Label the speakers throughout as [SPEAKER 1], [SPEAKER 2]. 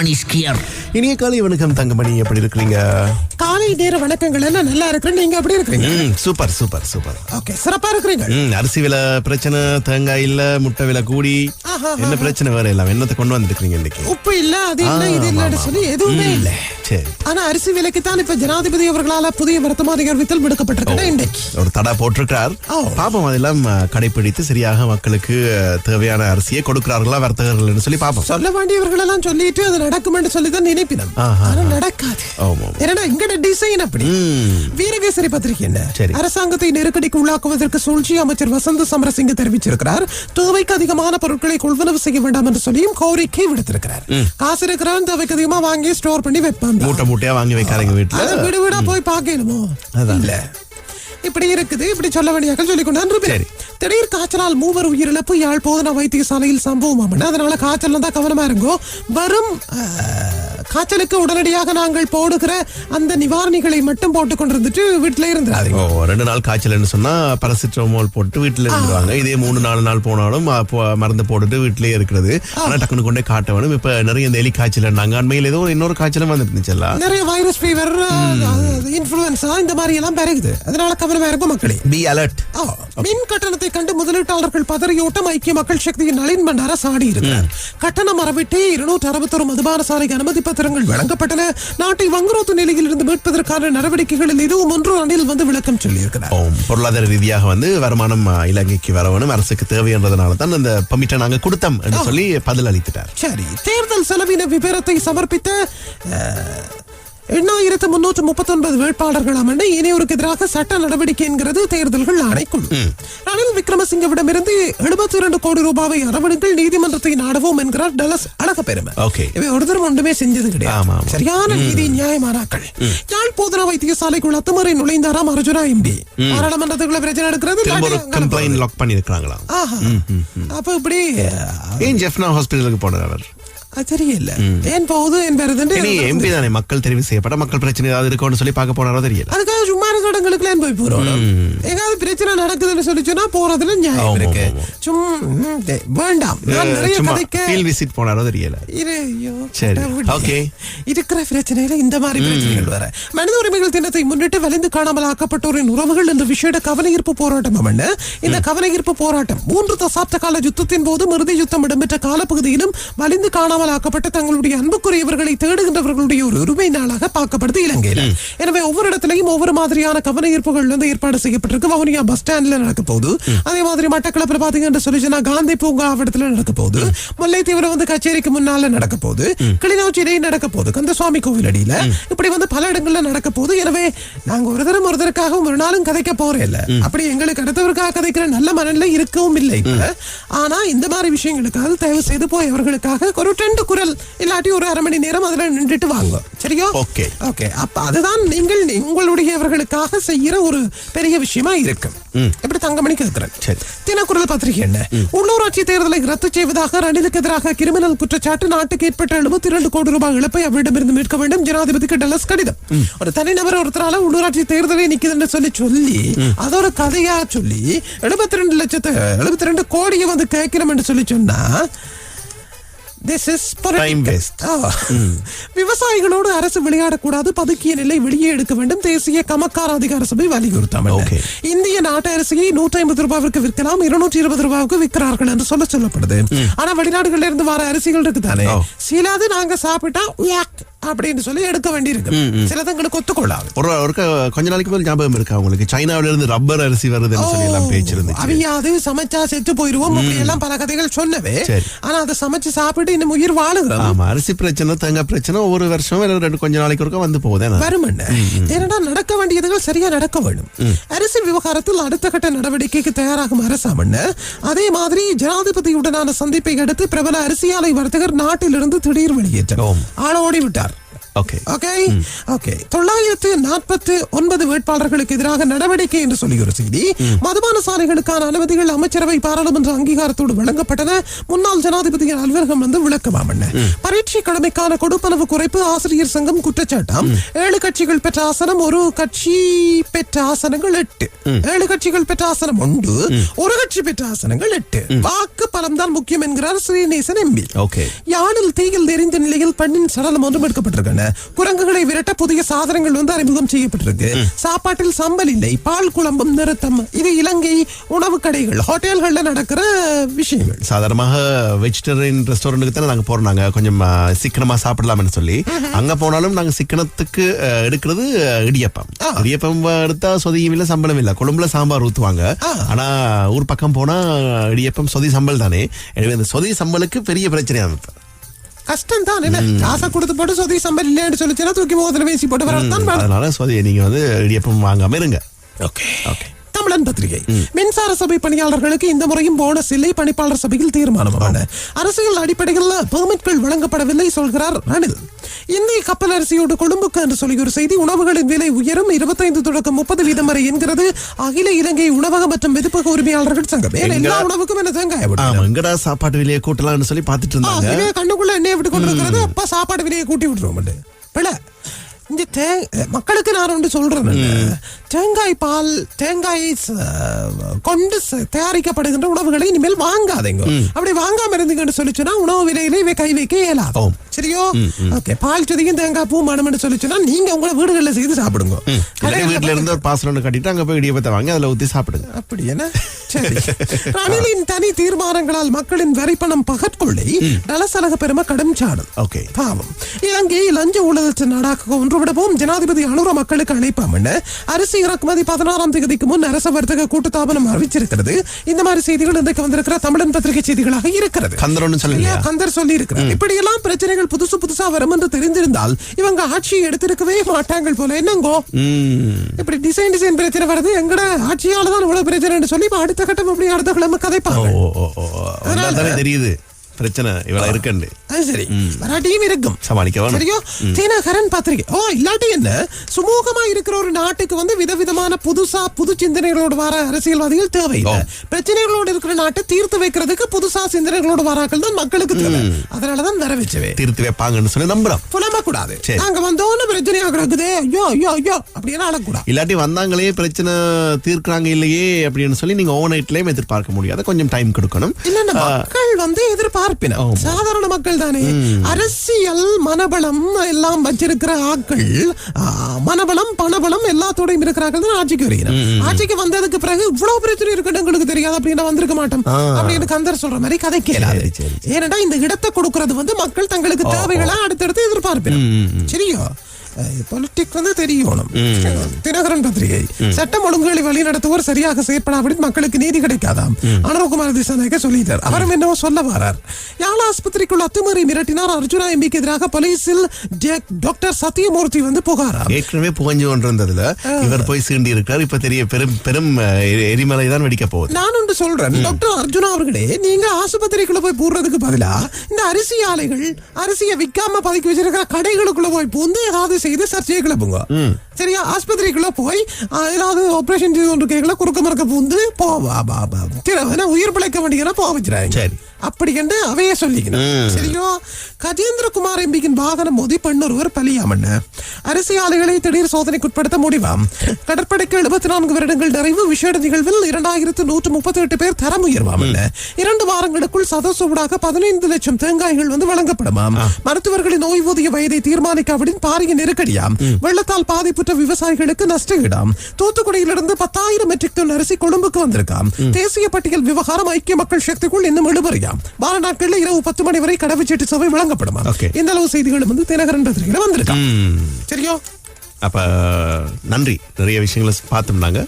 [SPEAKER 1] Thangamani skier.
[SPEAKER 2] இனிய காலை வணக்கம் தங்கமணி எப்படி இருக்கிறீங்க?
[SPEAKER 3] காலை நேர வணக்கங்கள் எல்லாம் நல்லா இருக்கிறேன். நீங்க எப்படி இருக்கிறீங்க?
[SPEAKER 2] ம், சூப்பர் சூப்பர் சூப்பர்.
[SPEAKER 3] ஓகே சிறப்பா இருக்கிறீங்க.
[SPEAKER 2] அரிசி விலை பிரச்சனை தேங்காய் இல்ல முட்டை விலை கூடி. என்ன பிரச்சனை வேற எல்லாம்? என்னத்தை கொண்டு வந்திருக்கீங்க இன்னைக்கு?
[SPEAKER 3] உப்பு இல்ல அது இல்ல இது இல்லன்னு. சொல்லி எதுவுமே இல்ல. ஆனா அரிசி விலைக்கு தான் இப்ப ஜனாதிபதி அவர்களால புதிய வர்த்தமானி அறிவித்தல் விடுக்கப்பட்டிருக்கிறது இன்றைக்கு.
[SPEAKER 2] ஒரு தடா போட்டிருக்கிறார். பாப்போம் அதெல்லாம் அஹ், கடைப்பிடித்து சரியாக மக்களுக்கு தேவையான அரிசியை கொடுக்கிறார்களா வர்த்தகர்கள் சொல்லி பாப்போம்
[SPEAKER 3] சொல்ல வேண்டியவர்கள் எல்லாம் சொல்லிட்டு அது நடக்கும் என்று சொல்லி தான் நினைப்பினோம். ஆனா நடக்காது. ஏன்னா இங்கட டிசைன் அப்படி. வீரகேசரி பத்திரிகை என்ன. அரசாங்கத்தை நெருக்கடிக்கு உள்ளாக்குவதற்கு சூழ்ச்சி அமைச்சர் வசந்த சமரசிங்க தெரிவிச்சிருக்கிறார். தேவைக்கு அதிகமான பொருட்களை கொள்வனவு செய்ய வேண்டாம் என்று சொல்லியும் கோரிக்கை விடுத்திருக்கிறார். காசு இருக்கிறவன் தேவைக்கு அதிகமா வாங்கி ஸ்டோர் பண்ணி வைப்பான்
[SPEAKER 2] மூட்டை மூட்டையா வாங்கி வைக்காதீங்க வீட்டுல
[SPEAKER 3] வீடு வீடா போய் பார்க்கணுமோ?
[SPEAKER 2] அதான்.
[SPEAKER 3] இல்ல. இப்படி இருக்குது இப்படி சொல்ல வேண்டிய சொல்லி கொண்டு
[SPEAKER 2] சரி.
[SPEAKER 3] திடீர் காய்ச்சலால் மூவர் உயிரிழப்பு யாழ் போதனா வைத்தியசாலையில் சம்பவம் அதனால காய்ச்சல் தான் கவனமா இருங்கோ. வரும் காய்ச்சலுக்கு உடனடியாக நாங்கள் போடுகிற அந்த நிவாரணிகளை மட்டும் போட்டுக் கொண்டிருந்துட்டு வீட்டுல இருந்துடாதீங்க
[SPEAKER 2] ரெண்டு நாள் காய்ச்சல்னு சொன்னா பரசிட்ரோமால் போட்டு வீட்டுல இருந்துருவாங்க. இதே மூணு நாலு நாள் போனாலும் மருந்து போட்டுட்டு வீட்டிலேயே இருக்கிறது. ஆனா டக்குனு கொண்டே காட்ட வேணும். இப்ப நிறைய இந்த எலி காய்ச்சல் நாங்க அண்மையில் ஏதோ இன்னொரு காய்ச்சலும் வந்துருந்துச்சல்ல
[SPEAKER 3] நிறைய வைரஸ் ஃபீவர் இன்ஃபுளுன்சா இந்த மாதிரி எல்லாம் பெருகுது. அதனால கவனமா இருக்கும் மக்களே.
[SPEAKER 2] பி அலர்ட்
[SPEAKER 3] ஆ, மின் கட்டணத்தை கண்டு முதலீட்டாளர்கள் பதறியோட்டம் ஐக்கிய மக்கள் சக்தியின் நளின் பண்டார சாடி இருக்கிறார். கட்டணம் மறவிட்டே இருநூற்று அறுபத்தொரு மதுபான சாலைக்கு அனுமதி பத்திரங்கள் வழங்கப்பட்டன. நாட்டை வங்குரோத்து நிலையில் இருந்து மீட்பதற்கான நடவடிக்கைகளில் இதுவும் ஒன்று அணில் வந்து விளக்கம் சொல்லியிருக்கிறார்.
[SPEAKER 2] பொருளாதார ரீதியாக வந்து வருமானம் இலங்கைக்கு வரவணும் அரசுக்கு தேவைன்றதுனால தான் அந்த பமிட்டை நாங்க கொடுத்தோம் என்று சொல்லி பதில் அளித்துட்டார்.
[SPEAKER 3] சரி தேர்தல் செலவின விவரத்தை சமர்ப்பித்த எண்ணாயிரத்து முன்னூற்று முப்பத்தி ஒன்பது வேட்பாளர்கள் அமர்ந்து இனியோருக்கு எதிராக சட்ட நடவடிக்கை என்கிறது தேர்தல்கள் ஆணைக்குழு ரணில் விக்ரமசிங்கவிடமிருந்து எழுபத்தி இரண்டு கோடி ரூபாவை அரவணைகள் நீதிமன்றத்தை நாடுவோம் என்கிறார் டலஸ் அழக பெருமை
[SPEAKER 2] Okay.
[SPEAKER 3] இவை ஒருத்தரும் ஒன்றுமே செஞ்சது கிடையாது. சரியான நீதி நியாயமானாக்கள். யாழ் போதனா வைத்தியசாலைக்குள் அத்துமுறை நுழைந்தாராம் அர்ஜுனா எம்பி பாராளுமன்றத்துக்குள்ள பிரச்சனை எடுக்கிறது
[SPEAKER 2] லாக் பண்ணிருக்காங்களா
[SPEAKER 3] அப்ப இப்படி
[SPEAKER 2] ஏன் ஜெஃப்னா ஹாஸ்பிட்டலுக்கு போனார் அவர்?
[SPEAKER 3] தெரியல ஏன் போகுது? என்பது
[SPEAKER 2] இனி எம்பி தானே? மக்கள் தெரிவு செய்யப்பட்ட மக்கள் பிரச்சனை ஏதாவது இருக்கும்னு சொல்லி பார்க்க போனாரோ தெரியல.
[SPEAKER 3] அதுக்காக சும்மா சடங்குகளுக்குலாம் போய் போறோம். எங்காவது பிரச்சனை நடக்குதுன்னு சொல்லி சொன்னா போறதுல நியாயம் இருக்கு. சும்மா வேண்டாம். நான் நிறைய கதைக்க
[SPEAKER 2] ஃபீல் விசிட் போனாரோ தெரியல.
[SPEAKER 3] ஐயோ,
[SPEAKER 2] சரி, okay.
[SPEAKER 3] இருக்கிற பிரச்சனையில இந்த மாதிரி பிரச்சனைகள் வர. மனித உரிமைகள் தினத்தை முன்னிட்டு வலிந்து காணாமல் ஆக்கப்பட்டோரின் உறவுகள் என்ற விஷேட கவன ஈர்ப்பு போராட்டம் அமர்ந்து இந்த கவன ஈர்ப்பு போராட்டம் மூன்று தசாப்த கால யுத்தத்தின் போது இறுதி யுத்தம் இடம்பெற்ற காலப்பகுதியிலும் வலிந்து காணாமல் ஆக்கப்பட்ட தங்களுடைய அன்புக்குரியவர்களை தேடுகின்றவர்களுடைய ஒரு உரிமை நாளாக பார்க்கப்படுது இலங்கையில். எனவே ஒவ்வொரு இடத்திலையும் ஒவ்வொரு மாதிரியான கவன ஈர்ப்புகள் வந்து ஏற்பாடு செய்யப்பட்டிருக்கு. வவுனியா பஸ் ஸ்டாண்ட்ல நடக்க போகுது. அதே மாதிரி மட்டக்களப்பில் பாத்தீங்கன்னு சொல்லி சொன்னா காந்தி பூங்கா இடத்துல நடக்க போகுது. முல்லைத்தீவுல வந்து கச்சேரிக்கு முன்னால நடக்க போகுது. கிளிநொச்சியிலேயே நடக்க போகுது. கந்தசுவாமி கோவில் அடியில. இப்படி வந்து பல இடங்கள்ல நடக்க போகுது. எனவே நாங்க ஒரு தரம் ஒருத்தருக்காக ஒரு நாளும் கதைக்க போறே இல்ல அப்படி எங்களுக்கு அடுத்தவருக்காக கதைக்கிற நல்ல மனநிலை இருக்கவும் இல்லை ஆனா இந்த மாதிரி விஷயங்களுக்காக தயவு செய்து போய் அவர்களுக்காக ஒரு ரெண்டு குரல் இல்லாட்டி ஒரு அரை மணி நேரம் அதுல நின்றுட்டு வாங்க. சரியா?
[SPEAKER 2] Okay.
[SPEAKER 3] ஓகே. அப்ப அதுதான் நீங்கள் உங்களுடையவர்களுக்காக செய்யற ஒரு பெரிய விஷயமா இருக்கும். எப்படி தங்கமணி கேட்கிறேன்
[SPEAKER 2] சரி.
[SPEAKER 3] தினக்குரல் பத்திரிகை என்ன? உள்ளூராட்சி தேர்தலை ரத்து செய்வதாக ரணிலுக்கு எதிராக கிரிமினல் குற்றச்சாட்டு நாட்டுக்கு ஏற்பட்ட எழுபத்தி இரண்டு கோடி ரூபாய் இழப்பை அவரிடமிருந்து மீட்க வேண்டும் ஜனாதிபதிக்கு டலஸ் கடிதம். ஒரு தனிநபர் ஒருத்தரால உள்ளூராட்சி தேர்தலை நிக்குதுன்னு சொல்லி சொல்லி அது ஒரு கதையா சொல்லி எழுபத்தி ரெண்டு லட்சத்தை எழுபத்தி ரெண்டு கோடியை வந்து கேட்கிறோம் என்று சொல்லி சொன்னா This is
[SPEAKER 2] Time
[SPEAKER 3] political.
[SPEAKER 2] waste.
[SPEAKER 3] ஆ. விவசாயிகளோடு அரசு விளையாடக்கூடாது பதுக்கிய நிலை வெளியே எடுக்க வேண்டும் தேசிய கமக்கார அதிகார சபை வலியுறுத்தம்
[SPEAKER 2] Okay.
[SPEAKER 3] இந்திய நாட்டு அரிசியை நூற்றி ஐம்பது ரூபாய்க்கு விற்கலாம் இருநூற்றி இருபது ரூபாய்க்கு விற்கிறார்கள் என்று சொல்ல சொல்லப்படுது ஆனா வெளிநாடுகள்ல இருந்து வர அரிசிகள் இருக்கு தானே
[SPEAKER 2] Oh.
[SPEAKER 3] சிலது நாங்க சாப்பிட்டா அப்படின்னு சொல்லி எடுக்க வேண்டியிருக்கு. சிலதங்களுக்கு ஒத்துக்கொள்ளாது.
[SPEAKER 2] ஒரு ஒரு கொஞ்ச நாளைக்கு மேல ஞாபகம் இருக்கா உங்களுக்கு? சைனாவில இருந்து ரப்பர் அரிசி வருதுன்னு சொல்லி எல்லாம் இருந்துச்சு
[SPEAKER 3] அவியாது சமைச்சா செத்து போயிருவோம் எல்லாம் பல கதைகள் சொன்னவே. ஆனா அதை சமைச்சு சாப்பிட்டு இன்னும் உயிர் வாழுகிறது.
[SPEAKER 2] ஆமா அரிசி பிரச்சனை தேங்காய் பிரச்சனை ஒவ்வொரு வருஷம் ரெண்டு கொஞ்ச நாளைக்கு ஒருக்கா வந்து போகுது
[SPEAKER 3] வருமண்ண ஏன்னா நடக்க வேண்டியதுகள் சரியா நடக்க வேண்டும். அரசு விவகாரத்தில் அடுத்த கட்ட நடவடிக்கைக்கு தயாராகும் அரசாமண்ண அதே மாதிரி ஜனாதிபதியுடனான சந்திப்பை அடுத்து பிரபல அரிசியாலை வர்த்தகர் நாட்டிலிருந்து திடீர் வெளியேற்றம். ஆளோடி விட்டார். தொள்ளாயிரத்து நாற்பத்து ஒன்பது வேட்பாளர்களுக்கு எதிராக நடவடிக்கை என்று சொல்லி ஒரு செய்தி மதுபான சாலைகளுக்கான அனுமதிகள் அமைச்சரவை பாராளுமன்ற அங்கீகாரத்தோடு வழங்கப்பட்டன முன்னாள் ஜனாதிபதியின் அலுவலகம் வந்து விளக்கமாமண்ண பரீட்சை கடமைக்கான கொடுப்பனவு குறைப்பு ஆசிரியர் சங்கம் குற்றச்சாட்டாம் ஏழு கட்சிகள் பெற்ற ஆசனம் ஒரு கட்சி பெற்ற ஆசனங்கள் எட்டு ஏழு கட்சிகள் பெற்ற ஆசனம் உண்டு ஒரு கட்சி பெற்ற ஆசனங்கள் எட்டு வாக்கு பலம் தான் முக்கியம் என்கிறார் ஸ்ரீநேசன் எம்பி யாழில் தீயில் எரிந்த நிலையில் பெண்ணின் சடலம் ஒன்றும் குரங்குகளை விரட்ட புதிய சாதனங்கள் வந்து அறிமுகம் செய்யப்பட்டிருக்கு. சாப்பாட்டில் சம்பல் இல்லை பால் குழம்பும் நிறுத்தம். இது இலங்கை உணவு கடைகள் ஹோட்டல்கள்ல நடக்கிற விஷயங்கள்.
[SPEAKER 2] சாதாரணமாக வெஜிடேரியன் ரெஸ்டாரண்ட்டுக்கு தானே நாங்க போறோம் நாங்க. கொஞ்சம் சிக்கனமா சாப்பிடலாம்னு சொல்லி. அங்க போனாலும் நாங்க சிக்கனத்துக்கு எடுக்கிறது இடியப்பம். இடியப்பம் எடுத்தா சொதியும் இல்ல சம்பளம் இல்ல. குழம்புல சாம்பார் ஊத்துவாங்க. ஆனா ஊர் பக்கம் போனா இடியப்பம் சொதி சம்பல் தானே. எனவே இந்த சொதி சம்பலுக்கு பெரிய பிரச்சனையா இருக்கு
[SPEAKER 3] கஷ்டம் தான் என்ன காசை கொடுத்து போட்டு சொதி சம்பல் இல்லைன்னு சொல்லிச்சுன்னா தூக்கி முகத்துல வீசி போட்டு வரத்தான் வேணும்.
[SPEAKER 2] அதனால சொதி நீங்க வந்து இடியப்பம் வாங்காம இருங்க.
[SPEAKER 3] ஓகே. ஓகே. தமிழன் பத்திரிகை. மின்சார சபை பணியாளர்களுக்கு இந்த முறையும் போனஸ் இல்லை. பணிப்பாளர் சபையில் தீர்மானமான அரசியல் அடிப்படையில் பெர்மிட்கள் வழங்கப்படவில்லை சொல்கிறார் ரணில். இந்திய கப்பல் அரிசியோடு கொழும்புக்கு என்று சொல்லி ஒரு செய்தி உணவுகளின் விலை உயரும். இருபத்தைந்து தொடக்கம் முப்பது வீதம் வரை என்கிறது. அகில இலங்கை உணவக மற்றும் வெதுப்பக உரிமையாளர்கள் சங்கம். எல்லா உணவுக்கும் என்ன தேங்காய்?
[SPEAKER 2] எங்கடா சாப்பாட்டு விலையை கூட்டலாம்னு சொல்லி பாத்துட்டு
[SPEAKER 3] ஆ,
[SPEAKER 2] இருந்தாங்க
[SPEAKER 3] கண்ணுக்குள்ள எண்ணெய் விட்டு கொண்டு இருக்கிறது அப்ப சாப்பாடு விலையை கூட்டி விட்டுருவோம் பிள்ளை இந்த தே மக்களுக்கு நான் ஒன்று சொல்றேன் தேங்காய் பால் தேங்காயை கொண்டு தயாரிக்கப்படுகின்ற உணவுகளை இனிமேல் வாங்காதீங்க. அப்படி வாங்காம இருந்தீங்கன்னு சொல்லிச்சுன்னா உணவு விலையில இவை கை வைக்க இயலாது. சரியோ? ஓகே பால் சுதிக்கும் தேங்காய் பூ மனம்னு சொல்லிச்சுன்னா நீங்க உங்களை வீடுகளில் செய்து சாப்பிடுங்க.
[SPEAKER 2] வீட்டுல இருந்து ஒரு பாசனம் கட்டிட்டு அங்க போய் இடியப்பத்தை வாங்கி அதுல ஊத்தி சாப்பிடுங்க.
[SPEAKER 3] அப்படி என்ன? சரி. ரணிலின் தனி தீர்மானங்களால் மக்களின் வரிப்பணம் பகற்கொள்ளை நலசலக பெரும கடும் சாடல்
[SPEAKER 2] ஓகே.
[SPEAKER 3] பாவம். இலங்கை லஞ்ச ஊழலற்ற நாடாக ஒன்றுவிடவும் ஜனாதிபதி அனுர மக்களுக்கு அழைப்பாம் அரிசி இறக்குமதி பதினாறாம் தேதிக்கு முன் அரச வர்த்தக கூட்டுத்தாபனம் அறிவிச்சிருக்கிறது. இந்த மாதிரி செய்திகள் இன்றைக்கு வந்திருக்கிற தமிழன் பத்திரிகை செய்திகளாக இருக்கிறது.
[SPEAKER 2] கந்தர்
[SPEAKER 3] சொல்லி இருக்கிறார் இப்படி எல்லாம் பிரச்சனைகள் புதுசு புதுசா வரும் என்று தெரிந்திருந்தால் இவங்க ஆட்சியை எடுத்திருக்கவே மாட்டாங்கள் போல. என்னங்கோ? இப்படி டிசைன் டிசைன் பிரச்சனை வருது. எங்கட ஆட்சியால தான் இவ்வளவு பிரச்சனை சொல்லி அடுத்த கட்டம் அப்படி அடுத்த கிழமை கதைப்பாங்க.
[SPEAKER 2] தெரியுது. பிரச்சனை இவள இருக்குண்டு.
[SPEAKER 3] அது சரி. வராட்டியும் இருக்கும்.
[SPEAKER 2] சமாளிக்க வேணும்.
[SPEAKER 3] சரியோ? தினகரன் பத்திரிகை ஓ இல்லாட்டி என்ன? சுமூகமா இருக்கிற ஒரு நாட்டுக்கு வந்து விதவிதமான புதுசா புது சிந்தனைகளோடு வர அரசியல்வாதிகள் தேவையில்லை. பிரச்சனைகளோடு இருக்கிற நாட்டை தீர்த்து வைக்கிறதுக்கு புதுசா சிந்தனைகளோடு வராக்கள் தான் மக்களுக்கு தேவை. அதனாலதான் வர வச்சவே.
[SPEAKER 2] திருத்தி வைப்பாங்கன்னு சொல்லி நம்புறோம்.
[SPEAKER 3] புலம்ப கூடாது. நாங்க வந்தோன்னு பிரச்சனையா கிடக்குதே ஐயோ ஐயோ ஐயோ அப்படின்னு அழக்கூடாது
[SPEAKER 2] இல்லாட்டி வந்தாங்களே பிரச்சனை தீர்க்கறாங்க இல்லையே அப்படின்னு சொல்லி நீங்க ஓவர் நைட்லயும் எதிர்பார்க்க முடியாது. கொஞ்சம் டைம் கொடுக்கணும்.
[SPEAKER 3] இல்ல மக்கள் வந்து எதிர்பார்ப்பின. சாதாரண மக்கள் தானே. அரசியல் மனபலம் எல்லாம் வச்சிருக்கிற ஆட்கள் ஆ, மனபலம் பணபலம் எல்லாத்தோடையும் இருக்கிறார்கள் தான் ஆட்சிக்கு வருகிறோம் ஆட்சிக்கு வந்ததுக்கு பிறகு இவ்வளவு பிரச்சனை இருக்குன்னு எங்களுக்கு தெரியாது அப்படின்னு வந்திருக்க மாட்டோம். அப்படின்னு கந்தர் சொல்ற மாதிரி கதை கேளாது. ஏனடா இந்த இடத்தை கொடுக்கறது வந்து மக்கள் தங்களுக்கு தேவைகளை அடுத்தடுத்து எதிர்பார்ப்பின சரியோ? பொலிட்டிக் வந்து தெரியணும் தினகரன் பத்திரிகை சட்டம் ஒழுங்குகளை வழி நடத்துவோர் சரியாக செயற்படாவிட மக்களுக்கு நீதி கிடைக்காதாம் அனுரகுமார் திசாநாயக்க சொல்லிட்டார் அவரும் என்னவோ சொல்ல வரார் யாழ் ஆஸ்பத்திரிக்குள் அத்துமீறி மிரட்டினார் அர்ஜுனா எம்பிக்கு எதிராக போலீசில் டாக்டர் சத்தியமூர்த்தி வந்து புகாராம்
[SPEAKER 2] ஏற்கனவே புகஞ்சு கொண்டிருந்ததுல இவர் போய் சீண்டி இருக்கார் இப்ப தெரிய பெரும் பெரும் எரிமலை தான் வெடிக்க போகுது
[SPEAKER 3] நான் ஒன்று சொல்றேன் டாக்டர் அர்ஜுனா அவர்களே நீங்க ஆஸ்பத்திரிக்குள்ள போய் போடுறதுக்கு பதிலா இந்த அரிசி ஆலைகள் அரிசியை விற்காம பதுக்கி வச்சிருக்கிற கடைகளுக்குள்ள போய் பூந்து ஏதாவது செய்து சர்ச்சையை கிளப்புங்க சரியா ஆஸ்பத்திரிக்குள்ள போய் ஏதாவது ஆபரேஷன் செய்து கொண்டு கேட்கல குறுக்க மறுக்க பூந்து போவா பா பா திறவன உயிர் பிழைக்க வேண்டியனா போக வச்சிடாங்க
[SPEAKER 2] சரி.
[SPEAKER 3] அப்படி கண்டு அவையே சொல்லிக்கணும் சரியோ கஜேந்திரகுமார் எம்பிக்கின் வாகனம் மோதி பெண்ணொருவர் பலியாமண்ண அரிசி ஆலைகளை திடீர் சோதனைக்குட்படுத்த முடிவாம். கடற்படைக்கு எழுபத்தி நான்கு வருடங்கள் நிறைவு விசேட நிகழ்வில் இரண்டாயிரத்து நூற்று முப்பத்தி எட்டு பேர் தரம் உயர்வாம் இரண்டு வாரங்களுக்குள் சதசூடாக பதினைந்து லட்சம் தேங்காய்கள் வந்து வழங்கப்படுமாம். மருத்துவர்களின் ஓய்வூதிய வயதை தீர்மானிக்காவிடின் பாரிய நெருக்கடியாம். வெள்ளத்தால் பாதிப்புற்ற மற்ற விவசாயிகளுக்கு நஷ்டஈடாம். தூத்துக்குடியிலிருந்து பத்தாயிரம் மெட்ரிக் டன் அரிசி கொழும்புக்கு வந்திருக்காம். தேசிய பட்டியல் விவகாரம் ஐக்கிய மக்கள் சக்திக்குள் இன்னும் இழுபறியாம் வார நாட்கள்ல இரவு பத்து மணி வரை கடவுச்சீட்டு சேவை வழங்கப்படுமா. இந்த அளவு செய்திகளும் வந்து தினகரன் பத்திரிகையில வந்திருக்காம். சரியோ?
[SPEAKER 2] அப்ப நன்றி. நிறைய விஷயங்களை பார்த்தோம் நாங்க.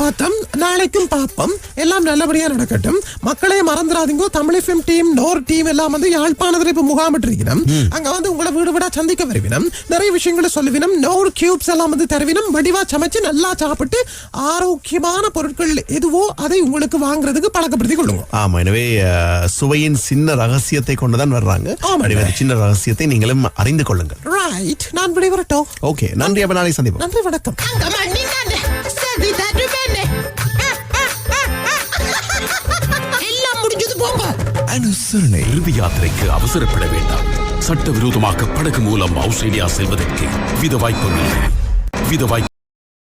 [SPEAKER 3] பார்த்தோம். நாளைக்கும் பார்ப்போம். எல்லாம் நல்லபடியா நடக்கட்டும். மக்களே மறந்துடாதீங்க தமிழ் எஃப்எம் டீம் நோர் டீம் எல்லாம் வந்து யாழ்ப்பாணத்தில் இப்ப முகாமிட்டு இருக்கிறோம் அங்க வந்து உங்களை வீடு வீடா சந்திக்க வருவினம். நிறைய விஷயங்களை சொல்லுவினம். நோர் கியூப்ஸ் எல்லாம் வந்து தருவினம். வடிவா சமைச்சு நல்லா சாப்பிட்டு ஆரோக்கியமான பொருட்கள் எதுவோ அதை உங்களுக்கு வாங்குறதுக்கு பழக்கப்படுத்திக் கொள்ளுங்க.
[SPEAKER 2] ஆமா எனவே சுவையின் சின்ன ரகசியத்தை கொண்டுதான் வர்றாங்க. சின்ன ரகசியத்தை நீங்களும் அறிந்து கொள்ளுங்கள்.
[SPEAKER 3] ரைட் நான் விடைபெறட்டோம்
[SPEAKER 2] ஓகே நன்றி அப்ப நாளை சந்திப்போம்.
[SPEAKER 3] நன்றி வணக்கம்.
[SPEAKER 1] எல்லாம் முடிஞ்சது போங்க.
[SPEAKER 2] அனுசரணை.
[SPEAKER 4] இறுதி யாத்திரைக்கு அவசரப்பட வேண்டாம். சட்டவிரோதமாக படகு மூலம் ஆஸ்திரேலியா செல்வதற்கு வித வாய்ப்பும் இல்லை. வித வாய்ப்பு